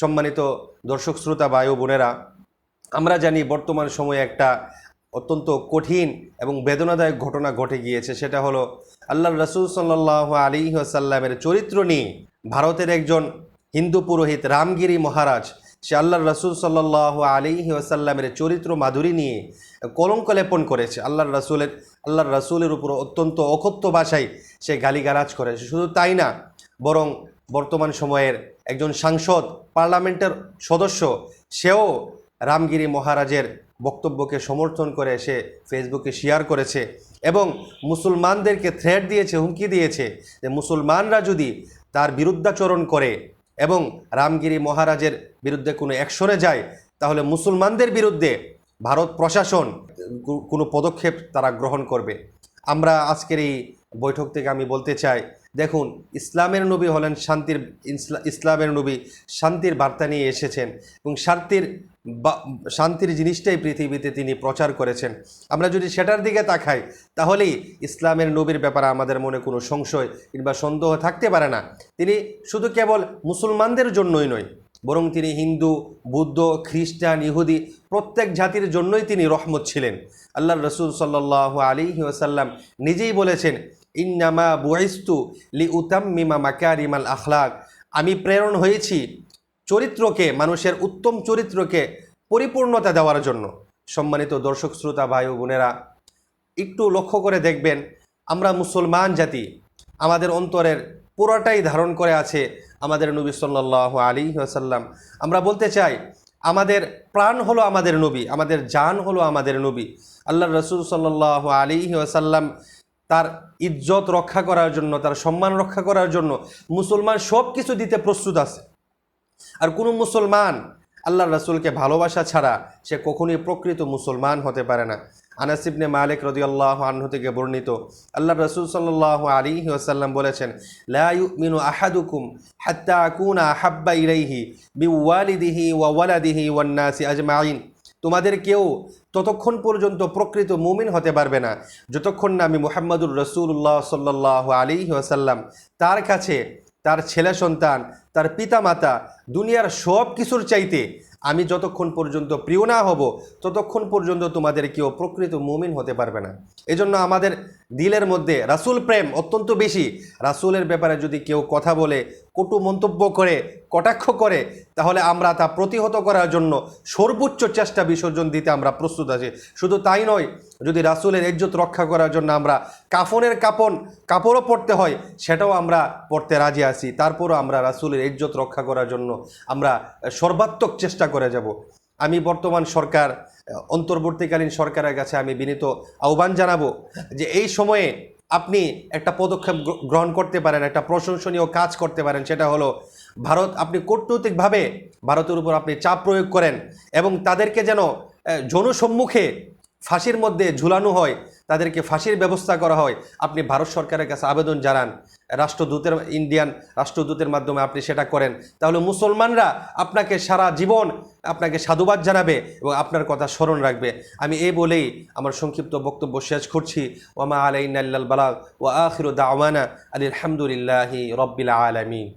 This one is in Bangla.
সম্মানিত দর্শক, শ্রোতা বায়ু বোনেরা, আমরা জানি বর্তমান সময়ে একটা অত্যন্ত কঠিন এবং বেদনাদায়ক ঘটনা ঘটে গিয়েছে। সেটা হলো আল্লাহ রসুল সাল্লাহ আলী আসাল্লামের চরিত্র নিয়ে। ভারতের একজন হিন্দু পুরোহিত রামগিরি মহারাজ, সে আল্লাহ রসুল সাল্লাহ আলী আসাল্লামের চরিত্র মাধুরী নিয়ে কলঙ্ক লেপন করেছে। আল্লাহর রসুলের আল্লাহর রসুলের উপর অত্যন্ত অকথ্য ভাষায় সে গালিগালাজ করেছে শুধু তাই না, বরং বর্তমান সময়ের একজন সাংসদ, পার্লামেন্টের সদস্য, সেও রামগিরি মহারাজের বক্তব্যকে সমর্থন করে সে ফেসবুকে শেয়ার করেছে এবং মুসলমানদেরকে থ্রেট দিয়েছে, হুমকি দিয়েছে যে মুসলমানরা যদি তার বিরুদ্ধাচরণ করে এবং রামগিরি মহারাজের বিরুদ্ধে কোনো অ্যাকশনে যায়, তাহলে মুসলমানদের বিরুদ্ধে ভারত প্রশাসন কোনো পদক্ষেপ তারা গ্রহণ করবে। আমরা আজকের এই বৈঠক থেকে আমি বলতে চাই, দেখুন, ইসলামের নবী হলেন শান্তির ইসলামের নবী, শান্তির বার্তা নিয়ে এসেছেন এবং শান্তির শান্তির জিনিসটাই পৃথিবীতে তিনি প্রচার করেছেন। আমরা যদি সেটার দিকে তাকাই, তাহলেই ইসলামের নবীর ব্যাপারে আমাদের মনে কোনো সংশয় কিংবা সন্দেহ থাকতে পারে না। তিনি শুধু কেবল মুসলমানদের জন্যই নয় বরং তিনি হিন্দু, বুদ্ধ, খ্রিস্টান, ইহুদি প্রত্যেক জাতির জন্যই তিনি রহমত ছিলেন। আল্লাহ রসুল সাল্লাহ আলী ওসাল্লাম নিজেই বলেছেন, ইন্নামা বুয়াইস্তু লি উতাম্মিমা মাকারিমাল আখলাক। আমি প্রেরণ হয়েছি চরিত্রকে, মানুষের উত্তম চরিত্রকে পরিপূর্ণতা দেওয়ার জন্য। সম্মানিত দর্শক, শ্রোতা, ভাই বোনেরা, একটু লক্ষ্য করে দেখবেন, আমরা মুসলমান জাতি, আমাদের অন্তরের পুরোটাই ধারণ করে আছে আমাদের নবী সাল্লাহ আলী আসাল্লাম আমরা বলতে চাই, আমাদের প্রাণ হলো আমাদের নবী, আমাদের জান হলো আমাদের নবী। আল্লাহ রসুল সাল্লাহ আলী আসাল্লাম তার ইজ্জত রক্ষা করার জন্য, তার সম্মান রক্ষা করার জন্য মুসলমান সব কিছু দিতে প্রস্তুত আছে। আর কোনো মুসলমান আল্লাহ রাসূলকে ভালোবাসা ছাড়া সে কখনোই প্রকৃত মুসলমান হতে পারে না। আনাসিবনে মালিক রদিয়াল্লাহ আনহু থেকে বর্ণিত আল্লাহ রসুল সাল্লাহ আলী ওসাল্লাম বলেছেন, লা ইউমিনু আহাদুকুম হাত্তা আকুনা আহাব্বা ইলাইহি বিওয়ালিদিহি ওয়া ওয়ালাদিহি ওয়ান নাসি আজমাইন। তোমাদের কেউ ততক্ষণ পর্যন্ত প্রকৃত মুমিন হতে পারবে না। যতক্ষণ না আমি মুহাম্মদুর রসুল্লাহ সাল্লাহ আলী ওসাল্লাম তার কাছে তার ছেলে সন্তান, তার পিতামাতা, দুনিয়ার সব কিছুর চাইতে আমি যতক্ষণ পর্যন্ত প্রিয় না হব, ততক্ষণ পর্যন্ত তোমাদের কেউ প্রকৃত মুমিন হতে পারবে না। এজন্য আমাদের দিলের মধ্যে রাসুল প্রেম অত্যন্ত বেশি। রাসুলের ব্যাপারে যদি কেউ কথা বলে কটু মন্তব্য করে, কটাক্ষ করে, তাহলে আমরা তা প্রতিহত করার জন্য সর্বোচ্চ চেষ্টা বিসর্জন দিতে আমরা প্রস্তুত আছি। শুধু তাই নয়, যদি রাসূলের ইজ্জত রক্ষা করার জন্য আমরা কাফনের কাপন, কাপড়ও পরতে হয়, সেটাও আমরা পড়তে রাজি আছি। তারপরও আমরা রাসূলের ইজ্জত রক্ষা করার জন্য আমরা সর্বাত্মক চেষ্টা করে যাব। আমি বর্তমান সরকার, অন্তর্বর্তীকালীন সরকারের কাছে আমি বিনীত আহ্বান জানাব যে এই সময়ে আপনি একটা পদক্ষেপ গ্র- গ্রহণ করতে পারেন, একটা প্রশংসনীয় কাজ করতে পারেন, সেটা হলো ভারত, আপনি কূটনৈতিকভাবে ভারতের উপর আপনি চাপ প্রয়োগ করেন এবং তাদেরকে যেন জনসম্মুখে ফাঁসির মধ্যে ঝুলানো হয়, তাদেরকে ফাঁসির ব্যবস্থা করা হয়। আপনি ভারত সরকারের কাছে আবেদন জানান, রাষ্ট্রদূতের ইন্ডিয়ান রাষ্ট্রদূতের মাধ্যমে আপনি সেটা করেন। তাহলে মুসলমানরা আপনাকে সারা জীবন আপনাকে সাধুবাদ জানাবে এবং আপনার কথা স্মরণ রাখবে। আমি এই বলেই আমার সংক্ষিপ্ত বক্তব্য শেষ করছি। ওমা আলাইনাল্লাল বালাগ ও আখির দাওয়ানা আলী আলহামদুলিল্লাহি রব্বিল আলমিন।